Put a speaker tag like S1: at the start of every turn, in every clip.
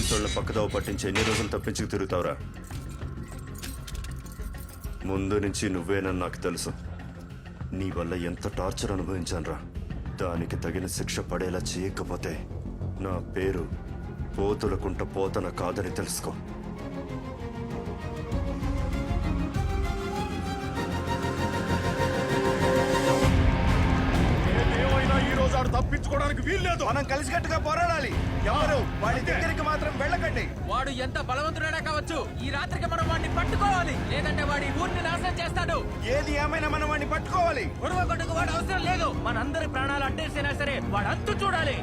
S1: పోలీసులను పక్కదోవ పట్టించి ఎన్ని రోజులు తప్పించుకు తిరుగుతావురా? ముందు నుంచి నువ్వేనని నాకు తెలుసు. నీ వల్ల ఎంత టార్చర్ అనుభవించానురా. దానికి తగిన శిక్ష పడేలా చేయకపోతే నా పేరు పోతులకుంట పోతన కాదని తెలుసుకో.
S2: తప్పించుకోవడానికి వీల్లేదు.
S3: మనం కలిసికట్టుగా పోరాడాలి. ఎవరు? వాడి దగ్గరికి మాత్రం వెళ్ళకండి.
S4: వాడు ఎంత బలవంతుడైనా కావచ్చు ఈ రాత్రికి మనం వాడిని పట్టుకోవాలి. లేదంటే వాడి ఊరిని నాశనం చేస్తాడు.
S3: ఏది ఏమైనా మనం వాడిని పట్టుకోవాలి.
S4: గొడవ కొట్టుకు వాడు అవసరం లేదు. మనందరి ప్రాణాలు అడ్డేసినా సరే వాడు అంతు చూడాలి.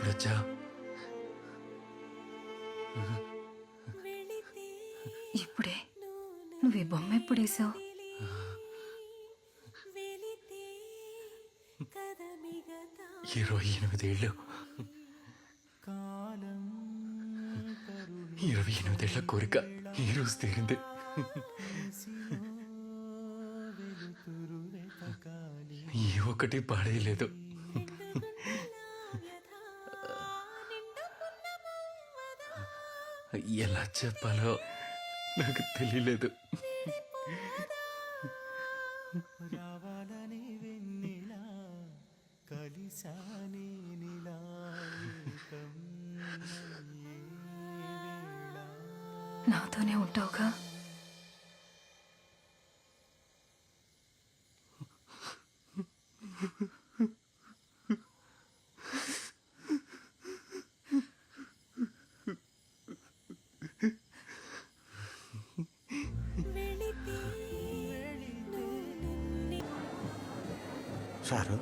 S4: ఎప్పుడొచ్చా
S5: ఇప్పుడే నువ్వు ఈ బొమ్మ ఎప్పుడు వేసావు
S4: ఇరవై ఎనిమిదేళ్ళు. ఇరవై ఎనిమిదేళ్ళ కోరిక ఈ రోజు తీరింది. ఏ ఒక్కటి పాడేయలేదు. ఎలా చెప్పాలో నాకు తెలియలేదు.
S5: నాతోనే ఉంటావుగా?
S6: సారు.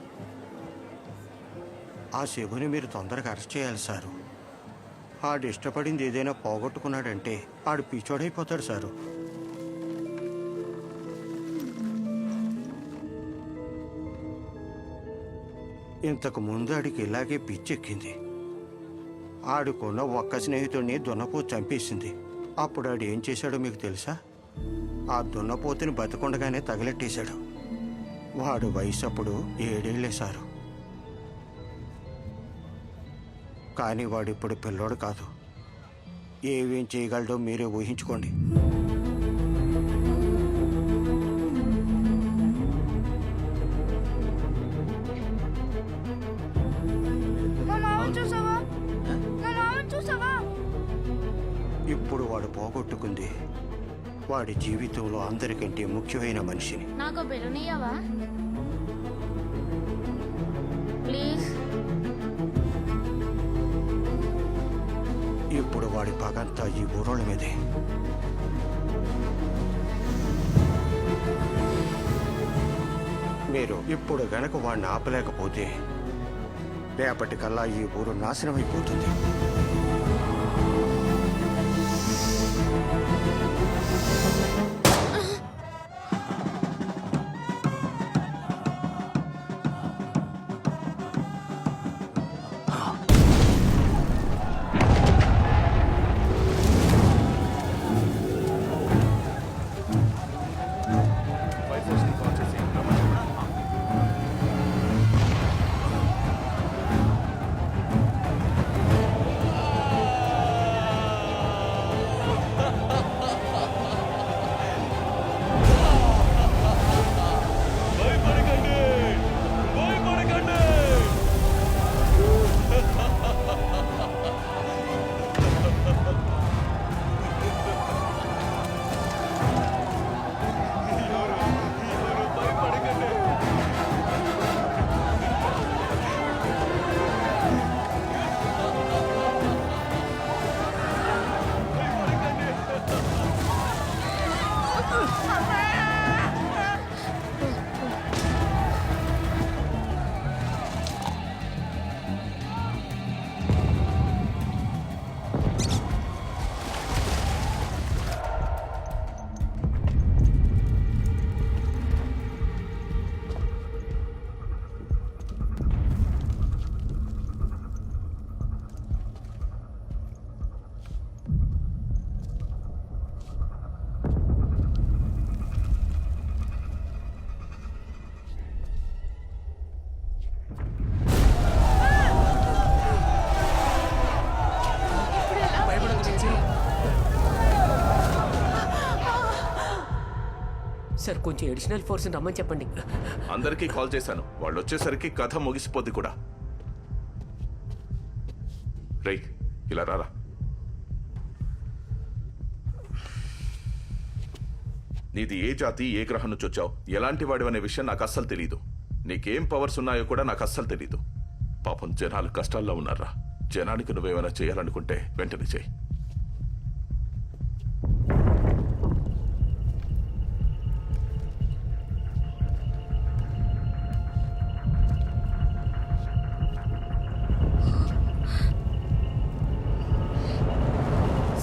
S6: ఆ శివుని మీరు తొందరగా అరెస్ట్ చేయాలి సారు. ఆడు ఇష్టపడింది ఏదైనా పోగొట్టుకున్నాడంటే ఆడు పిచ్చోడైపోతాడు సారు. ఇంతకు ముందు ఆడికి ఇలాగే పిచ్చెక్కింది. ఆడుకున్న ఒక్క స్నేహితుడిని దున్నపో చంపేసింది. అప్పుడు ఆడు ఏం చేశాడో మీకు తెలుసా? ఆ దున్నపోతుని బతకుండగానే తగిలెట్టేశాడు. వాడు వయసు అప్పుడు ఏడేళ్ళే సారు. కానీ వాడిప్పుడు పిల్లోడు కాదు. ఏమేం చేయగలడో మీరే ఊహించుకోండి. వాడి జీవితంలో అందరికంటే ముఖ్యమైన మనిషిని.
S7: నాకు బెలూనియవా ప్లీజ్.
S6: ఇప్పుడు వాడి పగంతా ఈ ఊరోళ్ళ మీదే. మీరు ఇప్పుడు గనక వాడిని ఆపలేకపోతే రేపటికల్లా ఈ ఊరు నాశనం
S8: కొంచెం అడిషనల్ ఫోర్స్ రమ్మని చెప్పండి.
S2: అందరికీ కాల్ చేశాను. వాళ్ళు వచ్చేసరికి కథ ముగిసిపోద్ది కూడా. రేయ్ ఇలా రారా. నీది ఏ జాతి ఏ గ్రహం నుంచి వచ్చావు? ఎలాంటి వాడివి అనే విషయం నాకు అస్సలు తెలియదు నీకేం పవర్స్ ఉన్నాయో కూడా నాకు అస్సలు తెలియదు పాపం జనాలు కష్టాల్లో ఉన్నారా? జనానికి నువ్వేమైనా చేయాలనుకుంటే వెంటనే చేయి.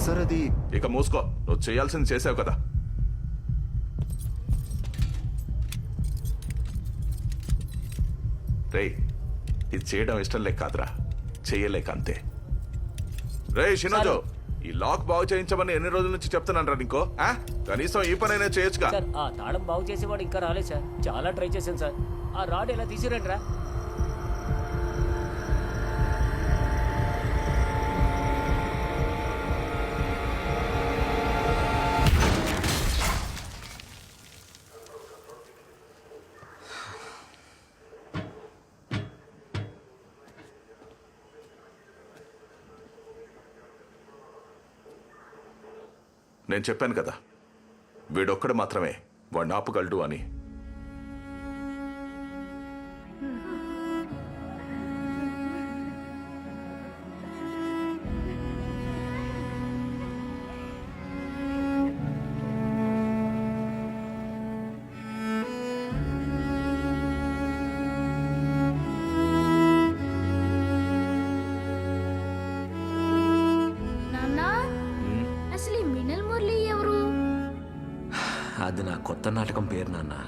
S1: సార్ అది
S2: ఇక మూసుకో. నువ్వు చేయాల్సింది చేసావు కదా. రేయ్ ఇది చేయడం ఇష్టం లేక కాదురా. చెయ్యలేక అంతే. రే షినోజో ఈ లాక్ బాగు చేయించమని ఎన్ని రోజుల నుంచి చెప్తున్నాను రా నీకో ఆ? కనీసం ఈ పనైనా చేయొచ్చుగా.
S8: సార్ ఆ తాళం బాగు చేసేవాడు ఇంకా రాలేదు సార్. చాలా ట్రై చేశాను సార్. ఆ రాడ్ ఎలా తీసిరండి రా?
S2: నేను చెప్పాను కదా వీడొక్కడు మాత్రమే వాడిని ఆపగలడు అని.
S9: అది నా కొత్త నాటకం పేరు నాన్న.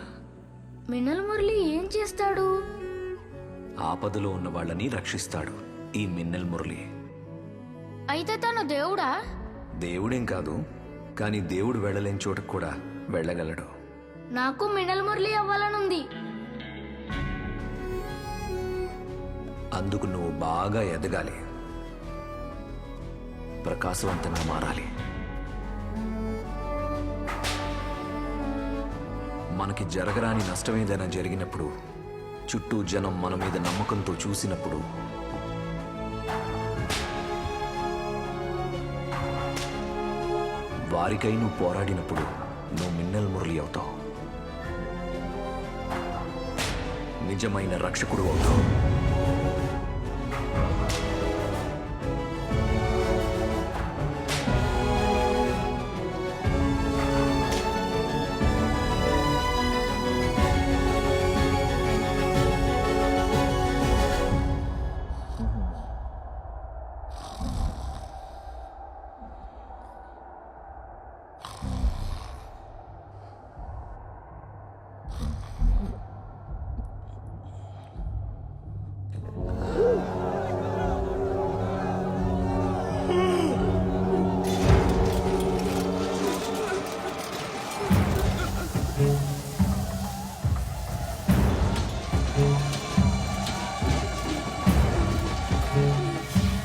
S7: మినల్ మురళి ఏం చేస్తాడు?
S9: ఆపదలో ఉన్న వాళ్ళని రక్షిస్తాడు ఈ మిన్నెల్ మురళి.
S7: అయితే తను దేవుడా?
S9: దేవుడేం కాదు కానీ దేవుడు వెళ్ళలేని చోటుకు కూడా వెళ్ళగలడు.
S7: నాకు మినల్ మురళి అవ్వాలనుంది.
S9: అందుకు నువ్వు బాగా ఎదగాలి. ప్రకాశవంతంగా మారాలి. మనకి జరగరాని నష్టం ఏదైనా జరిగినప్పుడు చుట్టూ జనం మన మీద నమ్మకంతో చూసినప్పుడు వారికై నువ్వు పోరాడినప్పుడు నువ్వు మిన్నెల్ మురళి అవుతావు. నిజమైన రక్షకుడు అవుతావు.